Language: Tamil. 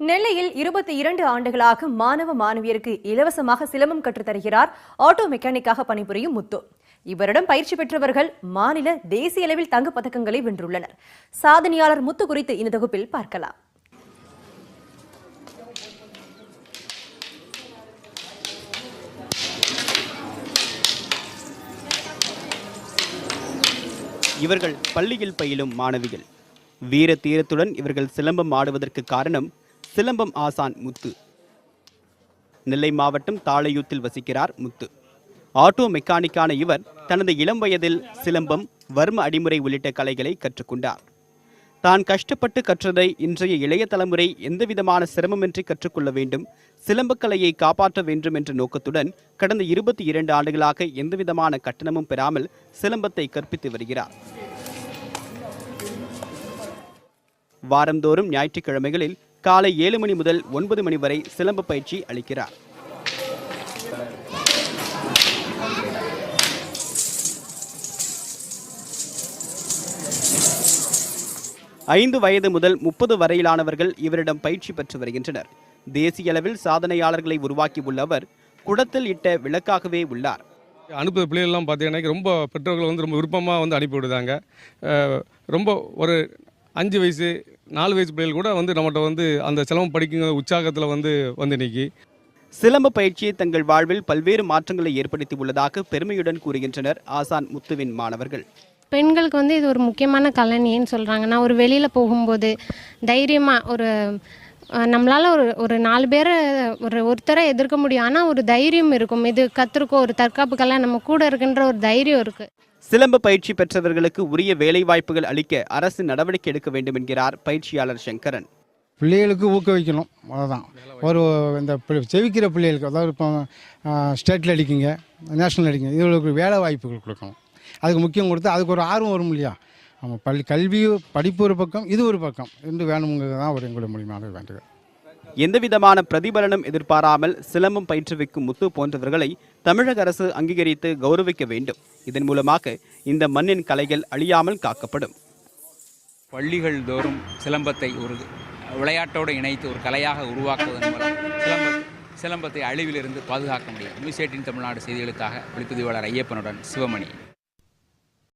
நெல்லையில் இருபத்தி இரண்டு ஆண்டுகளாக மாணவ மாணவியருக்கு இலவசமாக சிலம்பம் கற்றுத் தருகிறார் ஆட்டோ மெக்கானிக்காக பணிபுரியும் முத்து. இவரிடம் பயிற்சி பெற்றவர்கள் மாநில தேசிய அளவில் தங்க பதக்கங்களை வென்றுள்ளனர். சாதனையாளர் முத்து குறித்து இந்த தொகுப்பில் பார்க்கலாம். இவர்கள் பள்ளியில் பயிலும் மாணவிகள். வீர தீரத்துடன் இவர்கள் சிலம்பம் ஆடுவதற்கு காரணம் சிலம்பம் ஆசான் முத்து. நெல்லை மாவட்டம் தாளையூத்தில் வசிக்கிறார் முத்து. ஆட்டோ மெக்கானிக்கான இவர் தனது இளம் வயதில் சிலம்பம் வர்ம அடிமுறை உள்ளிட்ட கலைகளை கற்றுக்கொண்டார். தான் கஷ்டப்பட்டு கற்றதை இன்றைய இளைய தலைமுறை எந்தவிதமான சிரமமின்றி கற்றுக்கொள்ள வேண்டும் சிலம்பக்கலையை காப்பாற்ற வேண்டும் என்ற நோக்கத்துடன் கடந்த இருபத்தி இரண்டு ஆண்டுகளாக எந்தவிதமான கட்டணமும் பெறாமல் சிலம்பத்தை கற்பித்து வருகிறார். வாரந்தோறும் ஞாயிற்றுக்கிழமைகளில் காலை ஏழு மணி முதல் ஒன்பது மணி வரை சிலம்ப பயிற்சி அளிக்கிறார். ஐந்து வயது முதல் முப்பது வரையிலானவர்கள் இவரிடம் பயிற்சி பெற்று வருகின்றனர். தேசிய அளவில் சாதனையாளர்களை உருவாக்கியுள்ள அவர் குடத்தில் இட்ட விளக்காகவே உள்ளார். அனுப்புகிற பிள்ளைகள்லாம் பார்த்தீங்கன்னா ரொம்ப பெற்றோர்கள் வந்து ரொம்ப விருப்பமாக வந்து அனுப்பி விடுதாங்க. ரொம்ப ஒரு அஞ்சு வயசு நாலு வயசு பிள்ளைகள் கூட வந்து நம்மகிட்ட வந்து அந்த சிலம்பம் படிக்கிற உற்சாகத்தில் வந்து வந்து நிற்கி சிலம்ப பயிற்சியை தங்கள் வாழ்வில் பல்வேறு மாற்றங்களை ஏற்படுத்தி உள்ளதாக பெருமையுடன் கூறுகின்றனர் ஆசான் முத்துவின் மாணவர்கள். பெண்களுக்கு வந்து இது ஒரு முக்கியமான கலனின்னு சொல்கிறாங்க நான் ஒரு வெளியில் போகும்போது தைரியமாக ஒரு நம்மளால ஒரு ஒரு நாலு பேரை ஒரு ஒருத்தரை எதிர்க்க முடியும். ஆனால் ஒரு தைரியம் இருக்கும். இது கற்றுருக்கோம் ஒரு தற்காப்பு கலை நம்ம கூட இருக்குன்ற ஒரு தைரியம் இருக்குது சிலம்ப பயிற்சி பெற்றவர்களுக்கு உரிய வேலைவாய்ப்புகள் அளிக்க அரசு நடவடிக்கை எடுக்க வேண்டும் என்கிறார் பயிற்சியாளர் சங்கரன். பிள்ளைகளுக்கு ஊக்குவிக்கணும். அதுதான் ஒரு இந்த செவிக்கிற பிள்ளைகளுக்கு அதாவது இப்போ ஸ்டேட்டில் அடிக்குங்க நேஷ்னல் அடிக்குங்க இவங்களுக்கு வேலை வாய்ப்புகள் கொடுக்கணும். அதுக்கு முக்கியம் கொடுத்து அதுக்கு ஒரு ஆர்வம் வரும் இல்லையா? நம்ம பள்ளி கல்வி படிப்பு ஒரு பக்கம் இது ஒரு பக்கம். ரெண்டு வேணுங்கிறது தான் ஒரு எங்களுடைய மூலியமாக வேண்டுகிறேன் எந்தவிதமான பிரதிபலனும் எதிர்பாராமல் சிலம்பம் பயிற்றுவிக்கும் முத்து போன்றவர்களை தமிழக அரசு அங்கீகரித்து கௌரவிக்க வேண்டும். இதன் மூலமாக இந்த மண்ணின் கலைகள் அழியாமல் காக்கப்படும். பள்ளிகள் தோறும் சிலம்பத்தை ஒரு விளையாட்டோடு இணைத்து ஒரு கலையாக உருவாக்குவதன் மூலம் சிலம்ப சிலம்பத்தை அழிவிலிருந்து பாதுகாக்க முடியும். நியூஸ் எயிட்டின் தமிழ்நாடு செய்திகளுக்காக ஒளிப்பதிவாளர் ஐயப்பனுடன் சிவமணி.